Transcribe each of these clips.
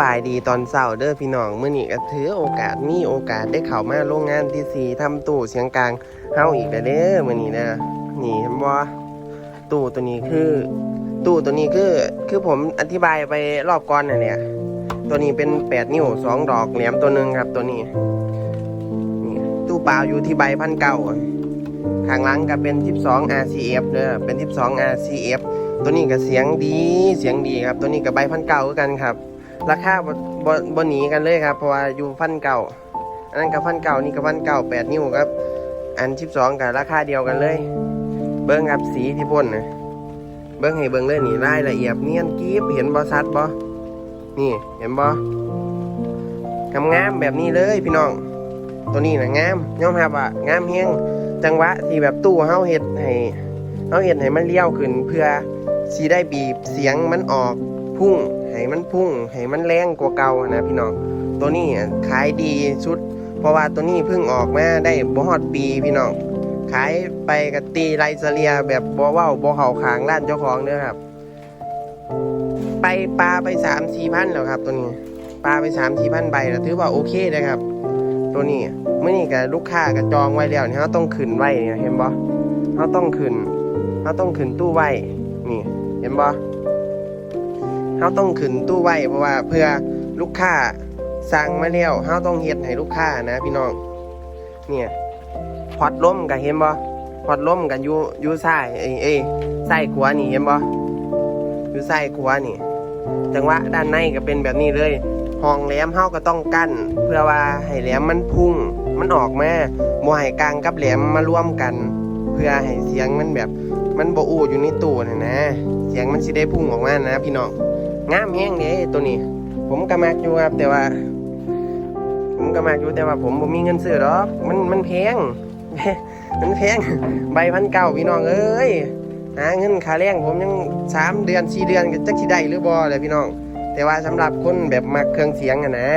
บายดีตอนเช้าเด้อพี่น้องเมื้อนี้ก็ถือโอกาสมีโอกาสได้เข้ามาโรงงานที่สีทำตู้เสียงกลางเฮาอีกแล้วเด้อมื้อนี้เด้อนี่เห็นบ่ตู้ตัวนี้คือ ตู้ตัวนี้คือคือผมอธิบายไปรอบก่อนน่ะเนี่ยตัวนี้เป็น 8 นิ้ว2ดอกแหลมตัวหนึงครับตัวนี้นี่ตู้เปล่าอยู่ที่ใบพันเก้าข้างหลังก็เป็น 12 RCF เด้อเป็น 12 RCF ตัวนี้ก็เสียงดีเสียงดีครับ ตัวนี้กับใบพันเก่ากันครับ ราคาบบบหนีกันเลยครับ เพราะว่าอยู่พันเก่า อันนั้นกับพันเก่านี่กับพันเก่าแปดนิ้วครับ อันสิบสองกับราคาเดียวกันเลย เบิ้งครับสีที่พ่นนะเบิ้งให้เบิ้งเลยนี่รายละเอียดเนียนกรีบเห็นบอซัดบอนี่เห็นบองามๆแบบนี้เลยพี่น้อง ตัวนี้นะงามยอมรับว่างามเฮงจังหวะที่แบบตู้เฮาเฮ็ดให้เฮาเฮ็ดให้มันเลี้ยวขึ้น เพื่อสีได้บีบเสียงมันออกพุ่ง ให้มันพุ่งให้มันแรงกว่าเก่านะพี่น้อง ตัวนี้ขายดีสุด เพราะว่าตัวนี้เพิ่งออกมาได้บ่ฮอดปีพี่น้อง ขายไปกับตีไรเสเลียแบบบ่เว้าบ่เข้าขางร้านเจ้าของเด้อครับ ไปปลาไปสามสี่พันแล้วครับ ตัวนี้ปลาไปสามสี่พันใบแล้วถือว่าโอเคนะครับ ตัวนี้เมื่อนี้กับลูกค้าก็จองไว้แล้วนี่เขาต้องขึ้นไว้เนี่ยเห็นบ่เขาต้องขึ้นเขาต้องขึ้นตู้ไว้นี่ เห็นบ่ เขาต้องขึ้นตู้ไว้เพราะว่าเพื่อลูกค้าสั่งมาแล้วเขาต้องเฮ็ดให้ลูกค้านะ พี่น้อง เนี่ยพอดล้มกับเห็นบ่พอดล้มกับยูยูซ้ายเอ้ยเอ้ยซ้ายขวานี่เห็นบ่ยูซ้ายขวานี่ จังหวะด้านในก็เป็นแบบนี้เลยห้องแหลมเฮาก็ต้องกั้น เพื่อว่าให้แหลมมันพุ่ง มันออกมาบ่ให้กลางกับแหลมมารวมกัน เพื่อให้เสียงมันแบบมันบ่อู้อยู่ในตู้น่ะนะ เสียงมันสิได้พุ่งออกมานะพี่น้อง งามแฮงเด้ตัวนี้ ผมก็มักอยู่ครับ แต่ว่า ผมก็มักอยู่แต่ว่าผมบ่มีเงินซื้อหรอกมันมันแพงมันแพงใบพันเก้าพี่น้องเอ้ยหาเงินค่าแรงผมยังสามเดือนสี่เดือนก็จักสิได้หรือบ่เลยพี่น้อง แต่ว่าสำหรับคนแบบมักเครื่องเสียงอะนะ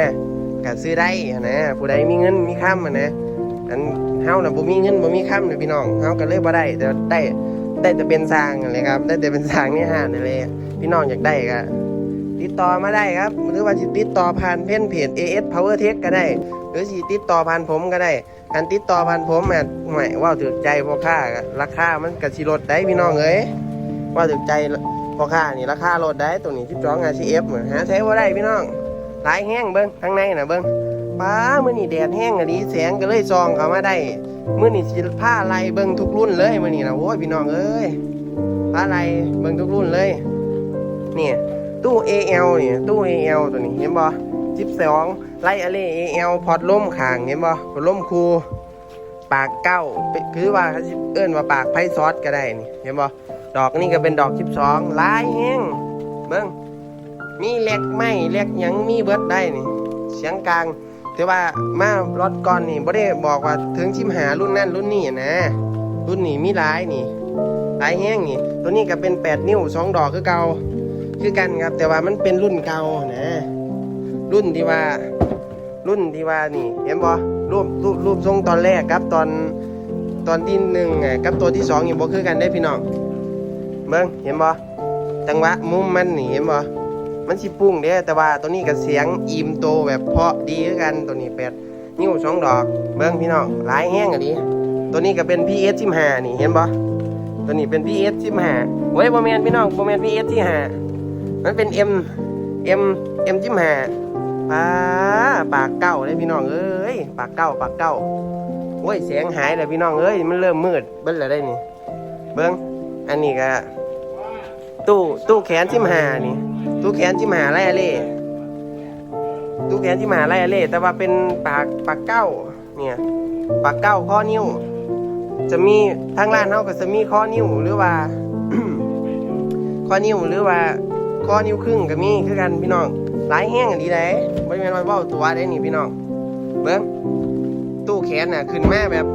ก็ซื้อได้อะนะผู้ใดมีเงินมีค่ำอะนะอันเฮาน่ะบ่มีเงินบ่มีค่ำเลยพี่น้องเฮาก็เลยบ่ได้แต่ได้ได้แต่เป็นสร้างนั่นแหละครับ ได้แต่เป็นสร้างนห้างนั่นแหละพี่น้องอยากได้ก็ ติดต่อมาได้ครับ หรือว่าสิติดต่อผ่านเพจเพจ AS Power Tech ก็ได้ หรือสิติดต่อผ่านผมก็ได้การติดต่อผ่านผมอะหมายว่าถือใจพ่อค้าราคามันก็สิลดได้พี่น้องเอ้ยว่าถือใจพอค่านี่ราคาลดได้ตัวนี้12 RCF เหมือนหาใช้ว่าได้พี่น้องหลายแห้งเบิ้งข้างในน่ะเบิ้งป้ามื้อนี้แดดแห้งอะดีแสงก็เลยซองเข้ามาได้มื้อนี้สิผ้าไล่เบิ้งทุกรุ่นเลยมื้อนี้นะโอ้ยพี่น้องเอ้ยผ้าไล่เบิ้งทุกรุ่นเลยเนี่ย ตู้ AL นี่ตู้ AL ตัวนี้เห็นบ่12ไล่อะเล AL พอดล่มข้างเห็นบ่พอดล่มคูปากเก้าคือว่าเขาสิเอิ้นว่าปากไพซอสก็ได้นี่เห็นบ่ดอกนี่ก็เป็นดอก12ลายแห้งเบิ้งมีเล็กไม้เล็กหยังมีเบิดได้นี่เสียงกลางแต่ว่ามารถก่อนนี่บ่ได้บอกว่าถึงชิมหารุ่นนั้นรุ่นนี้นะ รุ่นนี้มีหลายนี่หลายแห้งนี่ ตัวนี้ก็เป็น 8 นิ้ว 2 ดอกคือเก่า คือกันครับ แต่ว่ามันเป็นรุ่นเก่านะ รุ่นที่ว่า รุ่นที่ว่านี่เห็นบ่รูปรูปรูปทรงตอนแรกครับตอนตอนที่หนึ่งกับตัวที่สองอยู่บ่คือกันได้พี่น้องเบิ่งเห็นบ่จังหวะมุมมันนี่เห็นบ่มันสิปุ้งเด้แต่ว่าตัวนี้ก็เสียงอิ่มโตแบบเพาะดีคือกันตัวนี้แปดนิ้วสองดอก เบิ่งพี่น้องหลายแห้งอะดิตัวนี้ก็เป็น PS 15นี่เห็นบ่ตัวนี้เป็น PS 15เว้ยบ่แม่นพี่น้องบ่แม่น PS ที่5 มันเป็น M M M 15ปาปากเก้าเลยพี่น้องเอ้ยปากเก้าปากเก้าโอ้ยเสียงหายแล้วพี่น้องเอ้ยมันเริ่มมืดเบิ่แล้วได้นี่เบิ่งอันนี้ก็ตู้ตู้แขนที่มหานี่ ตู้แขนที่มหาไรอะเล่ตู้แขนที่มหาไรอะเล่แต่ว่าเป็นปากปากเก้าเนี่ยปากเก้าข้อนิ้ว จะมีทางร้านเขาก็จะมีข้อนิ้วหรือว่าข้อนิ้วหรือว่า ข้อนิ้วครึ่งก็มีคือกันพี่น้องหลายแห้งอันดีได้บริเวณรอยเบ้าตัวได้นี่พี่น้องเบิ้งตู้แขนน่ะขึ้นมาแบบ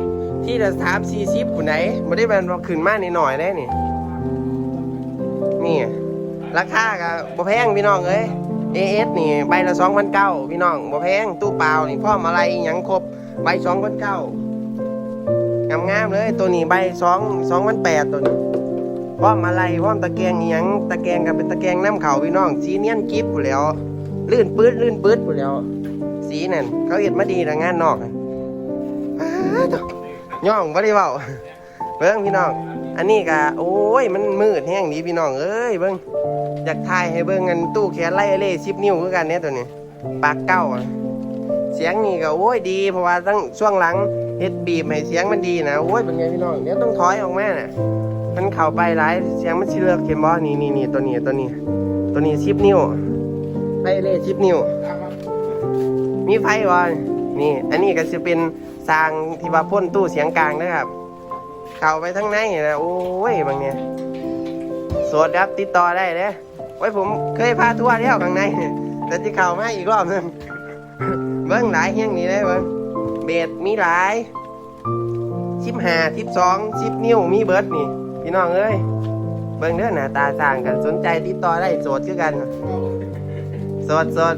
ที่ละสามสี่สิบคนไหนไม่ได้เป็นว่าขึ้นมาหน่อยได้นี่นี่ราคาก็บ่แพงพี่น้องเอ้ย AS นี่ใบละสองพันเก้าพี่น้องบ่แพงตู้เปล่านี่พ่อมาอะไรยังครบใบสองพันเก้างามๆเลยตัวนี้ใบสองสองพันแปดตัวนี้ พ่อมอะไรพ่อมตะแกรงอิหยังตะแกรงกับเป็นตะแกรงน้ำเขาพี่น้อง สีเนียนกิฟต์อยู่แล้ว ลื่นปื๊ดลื่นปื๊ดหมดแล้ว สีนั่นเขาเห็ดมาดีนะงานนอกน่ะอ้าวเจ้าย่องบ่ได้เว้าเบิ่งพี่น้อง อันนี้ก็โอ้ยมันมืดแห้งดีพี่น้องเอ้ยเบิ่งอยากถ่ายให้เบิ่งกันตู้แขนไล่เล่สิบนิ้วคือกันเนี่ยตัวนี้ปากเก้าเสียงนี่ก็โอ้ยดีเพราะว่าตั้งช่วงหลังเฮ็ดบีบให้เสียงมันดีนะโอ้ยเป็นไงพี่น้องเดี๋ยวต้องถอยออกมาน่ะ มันเข้าไปหลายเสียงมันสิเลือกเข็มบ่นี่นี่นี่ตัวนี้ตัวนี้ ตัวนี้สิบนิ้วไล่เล่สิบนิ้ว มีไฟวะนี่ อันนี้ก็จะเป็นสร้างที่ว่าพ่นตู้เสียงกลางนะครับ เข้าไปทั้งในนะโอ้ยบางเนี่ยสดครับติดต่อได้เลยไว้ผมเคยพาทัวร์แล้วข้างในแต่ที่เข้ามาอีกรอบนึงเบิ้งหลายเฮียงนี่เลยเบิ้งเบสมีหลายสิบห้าสิบสองสิบนิ้วมีเบิร์ดนี่ พี่น้องเอ้ยเบิ้งเด้อหน้าตาสร้างกันสนใจติดต่อได้โสดคือกันสดสด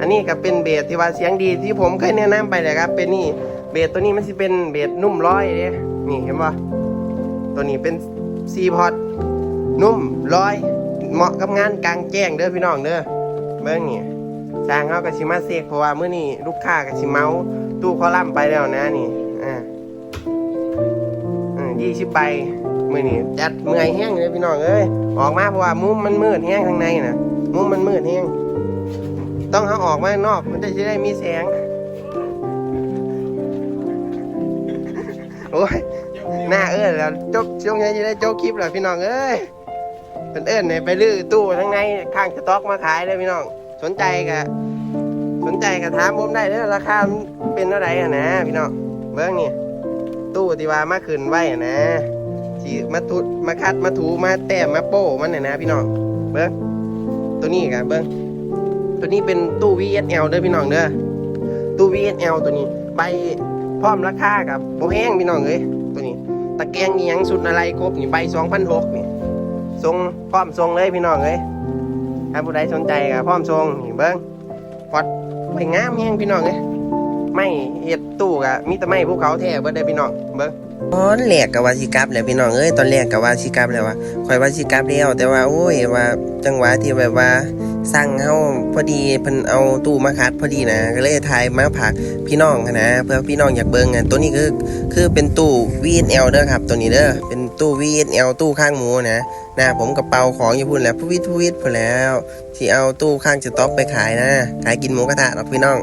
อันนี้ก็เป็นเบสที่ว่าเสียงดีที่ผมเคยแนะนำไปเลยครับ เป็นนี่เบสตัวนี้มันจะเป็นเบสนุ่มร้อยเนี่ยนี่เห็นป่ะตัวนี้เป็นซีพอดนุ่มร้อย เหมาะกับงานกลางแจ้งเด้อพี่น้องเด้อเบิ้งนี่สร้างเขากับชิมาเซกเพราะว่าเมื่อนี้ลูกค้ากับชิเมาตู้คอลัมน์ไปแล้วนะนี่อ่ายี่สิบใบ มื่อนี้จัดเมื่อยแห้งเลยพี่น้องเอ้ยออกมาเพราะว่ามุมมันมืดแห้งข้างในน่ะมุมมันมืดแห้งต้องเอาออกมาข้างนอกมันจะได้มีแสงโอ้ยหน้าเอื้อนแล้วจบช่วงนี้จะได้โจกคลิปแล้วพี่น้องเอ้ยเป็นเอื้อนเนี่ยไปลื้อตู้ทั้งในข้างสต็อกมาขายเลยพี่น้อง สนใจกะสนใจกะถามผมได้เลยราคาเป็นเท่าไหร่อะนะพี่น้องเบิ้งนี่ตู้ที่ว่ามาขึ้นไว้อะนะ ที่มาทุมาคัดมาถูมาแต้มมาโป้มันน่ะนะพี่น้องเบิ้งตัวนี้กันเบิ้งตัวนี้เป็นตู้ VSL เด้อพี่น้องเด้อตู้ VSL ตัวนี้ใบพร้อมราคากับโบแห้งพี่น้องเอ้ยตัวนี้ตะแกรงอียังสุดอะไรครบนี่ใบ2,600นี่ทรงพร้อมทรงเลยพี่น้องเอ้ยถ้าผู้ใดสนใจก็พร้อมทรงนี่เบิ้งพอดไปงามแห้งพี่น้องเอ้ยไม่เฮ็ดตู้ก็มีแต่ไม้ภูเขาแท้เบิดเด้พี่น้องเบิ้ง ตอนแรกก็ว่าสิกลับแหละพี่น้องเอ้ยตอนแรกก็ว่าสิกลับแล้วว่าข่อยว่าสิกลับแล้วแต่ว่าโอ้ยว่าจังหวะที่แบบว่าสั่งเฮาพอดีเพิ่นเอาตู้มาคัดพอดีนะก็เลยถ่ายมาผักพี่น้องนะเพื่อพี่น้องอยากเบิ่งอะตัวนี้คือคือเป็นตู้ VNL เด้อครับ ตัวนี้เด้อเป็นตู้ VNL ตู้ข้างหมูนะนะผมกระเป๋าของอยู่พุ่นแล้วพวิทพวิทพุ่นแล้วที่เอาตู้ข้างสต็อกไปขายนะ ขายกินหมูกระทะหรอกพี่น้อง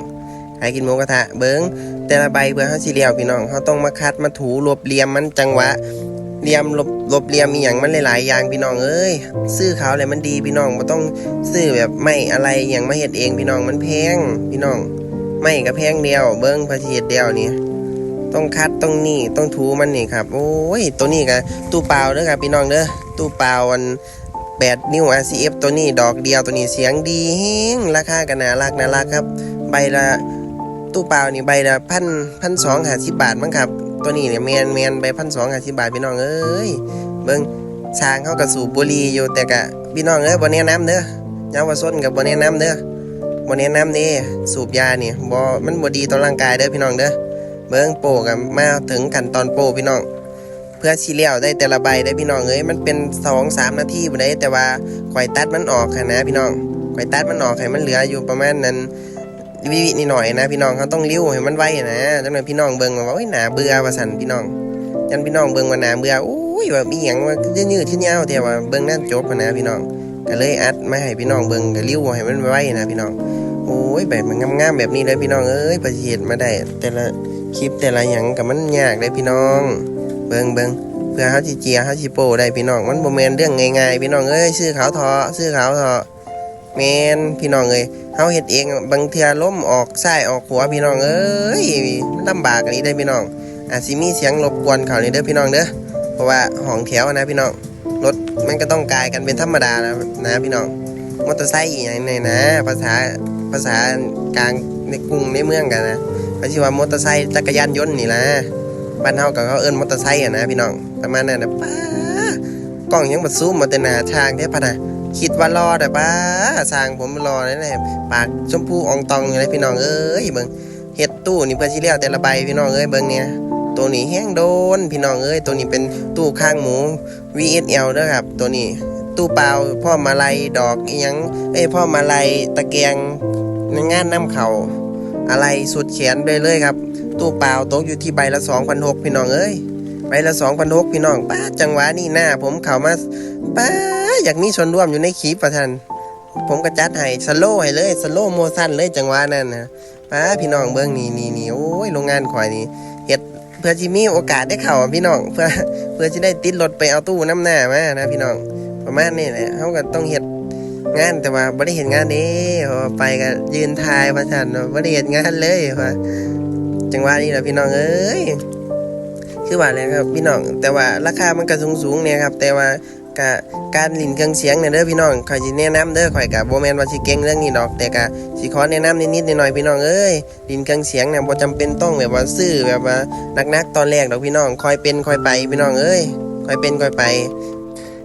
ขายกินหมูกระทะเบิ่ง แต่ละใบเพื่อเฮาสิเลียวพี่น้องเฮาต้องมาคัดมาถูรวบเรียมมันจังหวะเรียมลบลบเรียมมีอย่างมันหลายๆอย่างพี่น้องเอ้ยซื้อเขาอะไรมันดีพี่น้องบ่ต้องซื้อแบบไม่อะไรอย่างมาเฮ็ดเองพี่น้องมันแพงพี่น้องไม่ก็แพงเดียว เบิ้งพระเทียดเดียวนี่ต้องคัดต้องนี่ต้องถูมันนี่ครับ โอ้ยตัวนี้ก็ตู้เปล่าเด้อครับพี่น้องเด้อตู้เปล่าอันแปดนิ้ว RCF ตัวนี้ดอกเดียวตัวนี้เสียงดีแฮงราคาก็น่ารักน่ารักครับ ใบละ ตู้เปล่านี่ใบละพันพันสองห้าสิบบาทมั้งครับ ตัวนี้เนี่ยแมนแมนไปพันสองห้าสิบบาทพี่น้องเอ้ยเบิ้งช้างเขากับสูบบุหรี่อยู่แต่กะพี่น้องเอ้ยบ่แนะน้ำเด้อยาวาส้นกับบ่แนะน้ำเด้อบ่แนะน้ำเด้สูบยาเนี่ยบ่มันบ่ดีต่อร่างกายเด้อพี่น้องเด้อเบิ้งโปกับมาถึงขั้นตอนโปพี่น้อง เพื่อชีเลี้ยวได้แต่ละใบได้พี่น้องเอ้ยมันเป็นสองสามนาทีบ่ได้แต่ว่าข่อยตัดมันออกค่ะนะพี่น้องข่อยตัดมันออกให้มันเหลืออยู่ประมาณนั้น วิวินิดหน่อยนะพี่น้องเขาต้องริ้วให้มันไวนะจังหน่อยพี่น้องเบิ่งว่าโอ้ยหนาเบื่อว่าสันพี่น้องยันพี่น้องเบิ่งว่าหนาเบื่อโอ้ยว่ามีหยังว่ายืดๆที่ยาวแต่ว่าเบิ่งนั่นจบนนะพี่น้องก็เลยอัดมาให้พี่น้องเบิ่งก็ริ้วให้มันไวนะพี่น้องโอ้ยแบบมันงามๆแบบนี้เลยพี่น้องเอ้ยประเทศมาได้ แต่ละคลิปแต่ละหยังกับมันยากเลยพี่น้อง เบิ่งเบิ่งเพื่อเฮาสิเจียเฮาสิโปได้พี่น้องมันบ่แม่นเรื่องง่ายๆพี่น้องเอ้ยซื้อขาวทอซื้อขาวทอ แมนพี่น้องเอ้ยเฮาเฮ็ดเองบางเทื่อล้มออกซ้ายออกขวาพี่น้องเอ้ยมันลำบากอันนี้ได้พี่น้องอาจสิมีเสียงรบกวนเขานี่เด้อพี่น้องเด้อเพราะว่าห้องแถวนะพี่น้องรถมันก็ต้องกายกันเป็นธรรมดานะนะพี่น้องมอเตอร์ไซค์อีหยังนี่นะ ภาษาภาษากลางในกรุงในเมืองกันนะเขาชื่อว่ามอเตอร์ไซค์จักรยานยนต์นี่นะบ้านเฮาก็เขาเอิ้นมอเตอร์ไซค์อะนะพี่น้องประมาณนั้นนะป้ากล้องยังมาซูมมาแต่หน้าทางแท้พะนะ คิดว่ารอแต่ป้าสร้างผมรอเลยนะปากชมพูอองตองอยู่เลยพี่น้องเอ้ยเบิ่งเฮ็ดตู้นี่เพื่อสิเลี้ยวแต่ละใบพี่น้องเอ้ยเบิ่งเนี่ยตัวนี้แห้งโดนพี่น้องเอ้ยตัวนี้เป็นตู้ข้างหมู VSL เด้อครับ ตัวนี้ตู้เปล่าพ่อมาลัยดอกอีหยังเอ้ยพ่อมาลัยตะแกรงในงานนํเขาอะไรสุดแขนด้วยเลยครับ ตู้เปล่าตกอยู่ที่ใบละ2,600พี่น้องเอ้ย ใบละ2,600พี่น้องป้าจังหวะนี้หน้า ผมเข้ามาป้าอยากมีส่วนร่วมอยู่ในคลิปประทันผมก็จัดให้สโลให้เลยสโลโมชั่นเลยจังหวะนั้นนะป้าพี่น้องเบิ่งนี่นี่นี่โอ้ยโรงงานข่อยนี่เฮ็ดเพื่อที่มีโอกาสได้เข้าพี่น้องเพื่อเพื่อที่ได้ติดรถไปเอาตู้น้ำหน้ามานะพี่น้องประมาณนี้แหละเขาก็ต้องเฮ็ดงานแต่ว่าบ่ได้เห็นงานเด้พราะว่าไปก็ยืนทายว่าซั่นว่าบ่ได้เห็นงานเลยว่าจังหวะนี้แหละพี่น้องเอ้ย คือว่าเลยครับพี่น้อง แต่ว่าราคามันก็สูงๆเนี่ยครับ แต่ว่าก็การลินเครื่องเสียงเนี่ยเด้อพี่น้องข่อยสิแนะนำเด้อข่อยก็บ่แมนว่าสิเก่งเรื่องนี้ดอก แต่ก็สิขอแนะนำนิดๆหน่อยๆพี่น้องเอ้ยลินเครื่องเสียงเนี่ยบ่จำเป็นต้องแบบว่าซื้อแบบว่านักๆตอนแรกดอกพี่น้องค่อยเป็นค่อยไปพี่น้องเอ้ยค่อยเป็นค่อยไป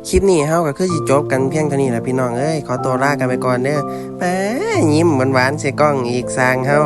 คลิปนี้เฮาก็คือสิจบกันเพียงเท่านี้แหละพี่น้องเอ้ยขอตัวลากันไปก่อนเด้อแหมยิ้มหวานๆใส่กล้องอีกสร้างเฮา